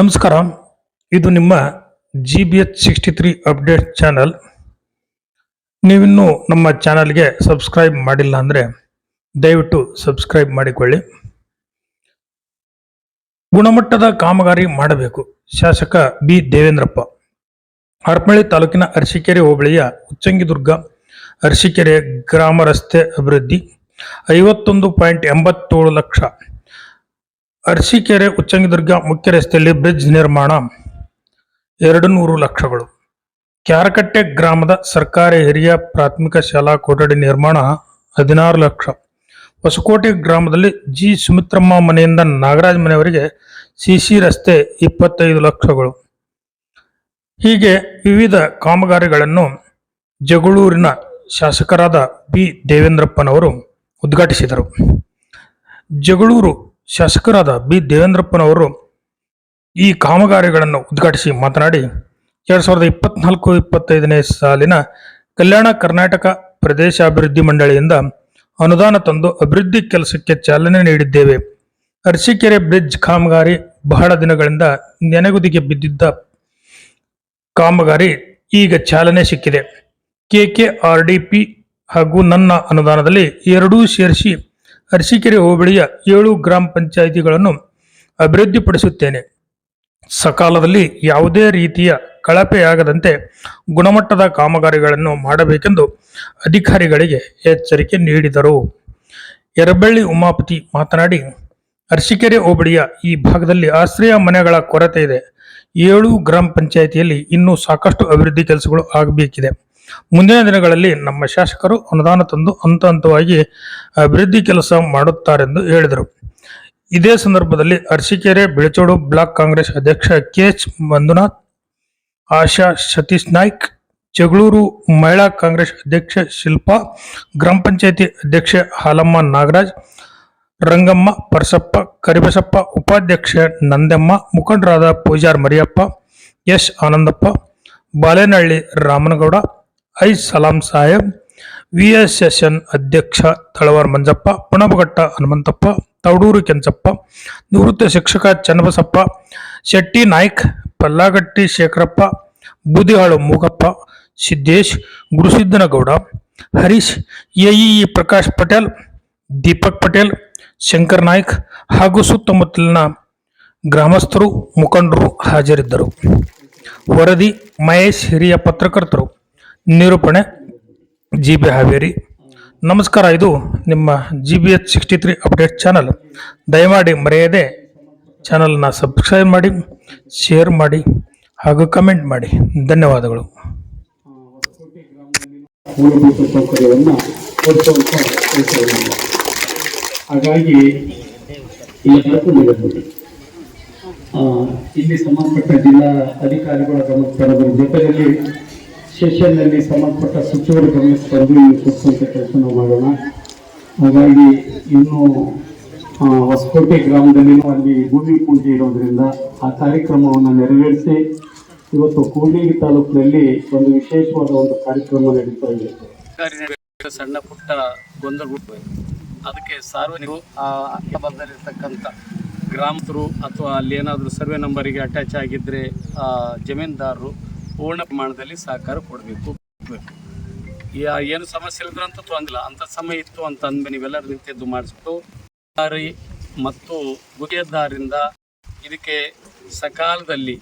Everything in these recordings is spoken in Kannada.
ನಮಸ್ಕಾರ. ಇದು ನಿಮ್ಮ G B H sixty three update channel ನೀವಿನ್ನೂ ನಮ್ಮ ಚಾನಲ್ಗೆ ಸಬ್ಸ್ಕ್ರೈಬ್ ಮಾಡಿಲ್ಲ ಅಂದರೆ ದಯವಿಟ್ಟು ಸಬ್ಸ್ಕ್ರೈಬ್ ಮಾಡಿಕೊಳ್ಳಿ. ಗುಣಮಟ್ಟದ ಕಾಮಗಾರಿ ಮಾಡಬೇಕು. ಶಾಸಕ ಬಿ ದೇವೇಂದ್ರಪ್ಪ. ಹರಪಳ್ಳಿ ತಾಲೂಕಿನ ಅರಸೀಕೆರೆ ಹೋಬಳಿಯ ಉಚ್ಚಂಗಿದುರ್ಗ ಅರಸೀಕೆರೆ ಗ್ರಾಮ ರಸ್ತೆ ಅಭಿವೃದ್ಧಿ ಐವತ್ತೊಂದು ಪಾಯಿಂಟ್ ಎಂಬತ್ತೇಳು ಲಕ್ಷ ಅರಸೀಕೆರೆ, ಉಚ್ಚಂಗಿದುರ್ಗ ಮುಖ್ಯ ರಸ್ತೆಯಲ್ಲಿ ಬ್ರಿಡ್ಜ್ ನಿರ್ಮಾಣ. ಎರಡು ನೂರು ಲಕ್ಷಗಳು. ಕ್ಯಾರಕಟ್ಟೆ ಗ್ರಾಮದ ಸರ್ಕಾರಿ ಹಿರಿಯ ಪ್ರಾಥಮಿಕ ಶಾಲಾ ಕೊಠಡಿ ನಿರ್ಮಾಣ ಹದಿನಾರು ಲಕ್ಷ. ಹೊಸಕೋಟೆ ಗ್ರಾಮದಲ್ಲಿ ಜಿ. ಸುಮಿತ್ರಮ್ಮ ಮನೆಯಿಂದ ನಾಗರಾಜ್ ಮನೆಯವರಿಗೆ ಸಿಸಿ ರಸ್ತೆ ಇಪ್ಪತ್ತೈದು ಲಕ್ಷಗಳು. ಹೀಗೆ ವಿವಿಧ ಕಾಮಗಾರಿಗಳನ್ನು ಜಗಳೂರಿನ ಶಾಸಕರಾದ ಬಿ. ದೇವೇಂದ್ರಪ್ಪನವರು ಉದ್ಘಾಟಿಸಿದರು. ಜಗಳೂರು ಶಾಸಕರಾದ ಬಿ. ದೇವೇಂದ್ರಪ್ಪನವರು ಈ ಕಾಮಗಾರಿಗಳನ್ನು ಉದ್ಘಾಟಿಸಿ ಮಾತನಾಡಿ, ಎರಡ್ ಸಾವಿರದ ಇಪ್ಪತ್ನಾಲ್ಕು ಇಪ್ಪತ್ತೈದನೇ ಸಾಲಿನ ಕಲ್ಯಾಣ ಕರ್ನಾಟಕ ಪ್ರದೇಶಾಭಿವೃದ್ಧಿ ಮಂಡಳಿಯಿಂದ ಅನುದಾನ ತಂದು ಅಭಿವೃದ್ಧಿ ಕೆಲಸಕ್ಕೆ ಚಾಲನೆ ನೀಡಿದ್ದೇವೆ. ಅರಸೀಕೆರೆ ಬ್ರಿಡ್ಜ್ ಕಾಮಗಾರಿ ಬಹಳ ದಿನಗಳಿಂದ ನೆನೆಗುದಿಗೆ ಬಿದ್ದಿದ್ದ ಕಾಮಗಾರಿ ಈಗ ಚಾಲನೆ ಸಿಕ್ಕಿದೆ. ಕೆಕೆಆರ್ಡಿಪಿ ಹಾಗೂ ನನ್ನ ಅನುದಾನದಲ್ಲಿ ಎರಡೂ ಸೇರಿಸಿ ಅರಸೀಕೆರೆ ಹೋಬಳಿಯ ಏಳು ಗ್ರಾಮ ಪಂಚಾಯಿತಿಗಳನ್ನು ಅಭಿವೃದ್ಧಿಪಡಿಸುತ್ತೇನೆ. ಸಕಾಲದಲ್ಲಿ ಯಾವುದೇ ರೀತಿಯ ಕಳಪೆಯಾಗದಂತೆ ಗುಣಮಟ್ಟದ ಕಾಮಗಾರಿಗಳನ್ನು ಮಾಡಬೇಕೆಂದು ಅಧಿಕಾರಿಗಳಿಗೆ ಎಚ್ಚರಿಕೆ ನೀಡಿದರು. ಯರಬಳ್ಳಿ ಉಮಾಪತಿ ಮಾತನಾಡಿ, ಅರಸೀಕೆರೆ ಹೋಬಳಿಯ ಈ ಭಾಗದಲ್ಲಿ ಆಶ್ರಯ ಮನೆಗಳ ಕೊರತೆ ಇದೆ. ಏಳು ಗ್ರಾಮ ಪಂಚಾಯಿತಿಯಲ್ಲಿ ಇನ್ನೂ ಸಾಕಷ್ಟು ಅಭಿವೃದ್ಧಿ ಕೆಲಸಗಳು ಆಗಬೇಕಿದೆ. ಮುಂದಿನ ದಿನಗಳಲ್ಲಿ ನಮ್ಮ ಶಾಸಕರು ಅನುದಾನ ತಂದು ಹಂತ ಹಂತವಾಗಿ ಅಭಿವೃದ್ಧಿ ಕೆಲಸ ಮಾಡುತ್ತಾರೆಂದು ಹೇಳಿದರು. ಇದೇ ಸಂದರ್ಭದಲ್ಲಿ ಅರಸೀಕೆರೆ, ಬೆಳಚೋಡು ಬ್ಲಾಕ್ ಕಾಂಗ್ರೆಸ್ ಅಧ್ಯಕ್ಷ ಕೆ ಎಚ್ ಮಂಜುನಾಥ್, ಆಶಾ ಸತೀಶ್ ನಾಯ್ಕ್, ಜಗಳೂರು ಮಹಿಳಾ ಕಾಂಗ್ರೆಸ್ ಅಧ್ಯಕ್ಷ ಶಿಲ್ಪಾ, ಗ್ರಾಮ ಪಂಚಾಯತಿ ಅಧ್ಯಕ್ಷೆ ಹಾಲಮ್ಮ ನಾಗರಾಜ್, ರಂಗಮ್ಮ ಪರಸಪ್ಪ, ಕರಿಬಸಪ್ಪ ಉಪಾಧ್ಯಕ್ಷ ನಂದಮ್ಮ, ಮುಖಂಡರಾದ Poojar Mariyappa, S Anandappa Balenahalli Ramanagowda I Salam Saheb, V S S N ಅಧ್ಯಕ್ಷ ತಳವಾರ್ ಮಂಜಪ್ಪ ಪುಣಬಘಟ್ಟ ಹನುಮಂತಪ್ಪ, ತೌಡೂರು ಕೆಂಚಪ್ಪ, ನಿವೃತ್ತ ಶಿಕ್ಷಕ ಚನ್ನಬಸಪ್ಪ, ಶೆಟ್ಟಿ ನಾಯ್ಕ್, ಪಲ್ಲಾಗಟ್ಟಿ ಶೇಖರಪ್ಪ, ಬೂದಿಹಾಳು ಮೂಗಪ್ಪ, ಸಿದ್ದೇಶ್ ಗುರುಸಿದ್ದನಗೌಡ, ಹರೀಶ್, ಎಇಇ ಪ್ರಕಾಶ್ ಪಟೇಲ್, ದೀಪಕ್ ಪಟೇಲ್, ಶಂಕರ್ ನಾಯ್ಕ್ ಹಾಗೂ ಸುತ್ತಮುತ್ತಲಿನ ಗ್ರಾಮಸ್ಥರು, ಮುಖಂಡರು ಹಾಜರಿದ್ದರು. ವರದಿ ಮಹೇಶ್ ಹಿರಿಯ ಪತ್ರಕರ್ತರು. ನಿರೂಪಣೆ ಜಿ ಬಿ ಹಾವೇರಿ. ನಮಸ್ಕಾರ, ಇದು ನಿಮ್ಮ G B H sixty three update channel. ದಯಮಾಡಿ ಮರೆಯದೆ ಚಾನಲ್ನ ಸಬ್ಸ್ಕ್ರೈಬ್ ಮಾಡಿ, ಶೇರ್ ಮಾಡಿ ಹಾಗೂ ಕಮೆಂಟ್ ಮಾಡಿ. ಧನ್ಯವಾದಗಳು. ಹಾಗಾಗಿ ಇಲ್ಲಿ ಸಂಬಂಧಪಟ್ಟ ಜಿಲ್ಲಾ ಅಧಿಕಾರಿಗಳ ಗಮನ ಜೊತೆಯಲ್ಲಿ ಸೆಷನ್ನಲ್ಲಿ ಸಂಬಂಧಪಟ್ಟ ಸಚಿವರು ಗಮನಕ್ಕೆ ಕೊಡಿಸುವಂತ ಕೆಲಸ ಮಾಡೋಣ. ಹಾಗಾಗಿ ಇನ್ನು ಹೊಸಕೋಟೆ ಗ್ರಾಮದಲ್ಲಿನೂ ಅಲ್ಲಿ ಭೂಮಿ ಪೂಜೆ ಇರೋದ್ರಿಂದ ಆ ಕಾರ್ಯಕ್ರಮವನ್ನು ನೆರವೇರಿಸಿ ಇವತ್ತು ಕೂಡ್ಲಿಗಿ ತಾಲೂಕಿನಲ್ಲಿ ಒಂದು ವಿಶೇಷವಾದ ಒಂದು ಕಾರ್ಯಕ್ರಮ ನಡೀತಾ ಇದೆ. ಸಣ್ಣ ಪುಟ್ಟ ಗೊಂದಲ ಅದಕ್ಕೆ ಸಾರ್ವಜನಿಕರು, ಆ ಅಕ್ಕಪಕ್ಕದಲ್ಲಿರ್ತಕ್ಕಂಥ ಗ್ರಾಮಸ್ಥರು ಅಥವಾ ಅಲ್ಲಿ ಏನಾದರೂ ಸರ್ವೆ ನಂಬರಿಗೆ ಅಟ್ಯಾಚ್ ಆಗಿದ್ದರೆ ಜಮೀನ್ದಾರರು ಪೂರ್ಣ ಪ್ರಮಾಣದಲ್ಲಿ ಸಹಕಾರ ಕೊಡಬೇಕು ಏನು ಸಮಸ್ಯೆ ಇಲ್ಲದ್ರ ಅಂತ ತೊಂದಿಲ್ಲ ಅಂತ ಸಮಯ ಇತ್ತು ಅಂತ ಅಂದ್ಮೇಲೆ ನೀವೆಲ್ಲರೂ ನಿಂತಿದ್ದು ಮಾಡಿಸ್ಬಿಟ್ಟು, ದಾರಿ ಮತ್ತು ಗುರಿಯದ್ದಾರಿಂದ ಇದಕ್ಕೆ ಸಕಾಲದಲ್ಲಿ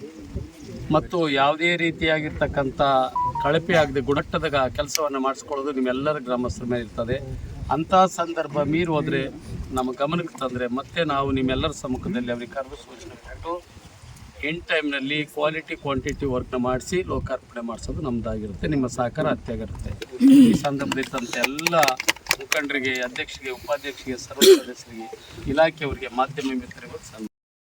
ಮತ್ತು ಯಾವುದೇ ರೀತಿಯಾಗಿರ್ತಕ್ಕಂಥ ಕಳಪೆ ಆಗದೆ ಗುಣಟ್ಟದ ಕೆಲಸವನ್ನು ಮಾಡಿಸ್ಕೊಳ್ಳೋದು ನಿಮ್ಮೆಲ್ಲರ ಗ್ರಾಮಸ್ಥರ ಮೇಲೆ ಇರ್ತದೆ. ಅಂಥ ಸಂದರ್ಭ ಮೀರಿ ಹೋದರೆ ನಮ್ಮ ಗಮನಕ್ಕೆ ತಂದರೆ ಮತ್ತೆ ನಾವು ನಿಮ್ಮೆಲ್ಲರ ಸಮ್ಮುಖದಲ್ಲಿ ಅವರಿಗೆ ಕರೆದು ಸೂಚನೆ ಕೊಟ್ಟು ಇನ್ ಟೈಮ್ನಲ್ಲಿ ಕ್ವಾಲಿಟಿ ಕ್ವಾಂಟಿಟಿ ವರ್ಕ್ನ ಮಾಡಿಸಿ ಲೋಕಾರ್ಪಣೆ ಮಾಡಿಸೋದು ನಮ್ಮದಾಗಿರುತ್ತೆ ನಿಮ್ಮ ಸಹಕಾರ ಅತ್ಯಾಗಿರುತ್ತೆ. ಈ ಸಂದರ್ಭದಲ್ಲಿದ್ದಂಥ ಎಲ್ಲ ಮುಖಂಡರಿಗೆ, ಅಧ್ಯಕ್ಷರಿಗೆ, ಉಪಾಧ್ಯಕ್ಷರಿಗೆ, ಸರ್ವ ಸದಸ್ಯರಿಗೆ, ಇಲಾಖೆಯವರಿಗೆ, ಮಾಧ್ಯಮ ಮಿತ್ರರಿಗೂ